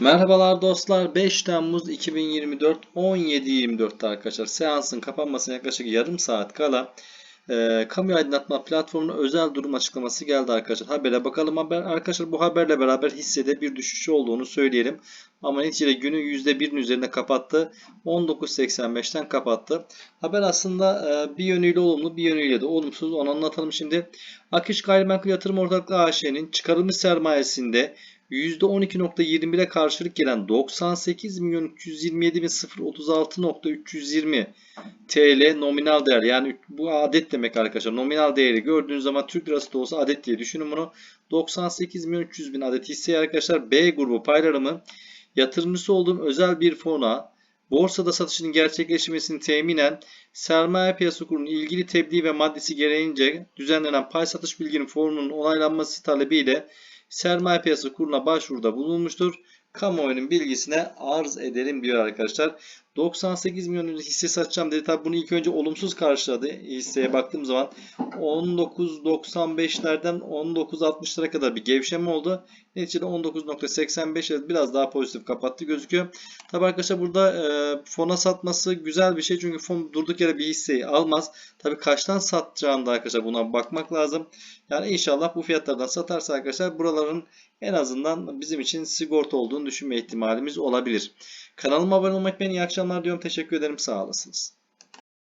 Merhabalar dostlar. 5 Temmuz 2024 17.24'te arkadaşlar seansın kapanmasına yaklaşık yarım saat kala e, kamu aydınlatma platformunun özel durum açıklaması geldi arkadaşlar. Habere bakalım. Haber, arkadaşlar bu haberle beraber hissede bir düşüş olduğunu söyleyelim. Ama neticede günü %1'in üzerinde kapattı. 19.85'ten kapattı. Haber aslında e, bir yönüyle olumlu bir yönüyle de olumsuz. Onu anlatalım şimdi. Akış Gayrimenkul Yatırım Ortaklığı AŞ'nin çıkarılmış sermayesinde %12.21'e karşılık gelen 98 milyon 327 bin 036.320 TL nominal değer. Yani bu adet demek arkadaşlar. Nominal değeri gördüğünüz zaman Türk lirası da olsa adet diye düşünün bunu. 98 milyon 300 bin adet hisse arkadaşlar. B grubu paylarımı yatırımcısı olduğum özel bir fona borsada satışının gerçekleşmesini teminen sermaye piyasa kurulunun ilgili tebliğ ve maddesi gereğince düzenlenen pay satış bilginin formunun onaylanması talebiyle sermaye piyasası kuruluna başvuruda bulunmuştur. Kamuoyunun bilgisine arz ederim diyor arkadaşlar. 98 milyon hisse satacağım dedi. Tabi bunu ilk önce olumsuz karşıladı. Hisseye baktığım zaman 19.95'lerden 19.60'lara kadar bir gevşeme oldu. Neticede 19.85 biraz daha pozitif kapattı gözüküyor. Tabi arkadaşlar burada e, fona satması güzel bir şey. Çünkü fon durduk yere bir hisseyi almaz. Tabi kaçtan satacağını da arkadaşlar buna bakmak lazım. Yani inşallah bu fiyatlardan satarsa arkadaşlar buraların en azından bizim için sigorta düşünme ihtimalimiz olabilir. Kanalıma abone olmak beni iyi akşamlar diyorum. Teşekkür ederim. Sağ olasınız.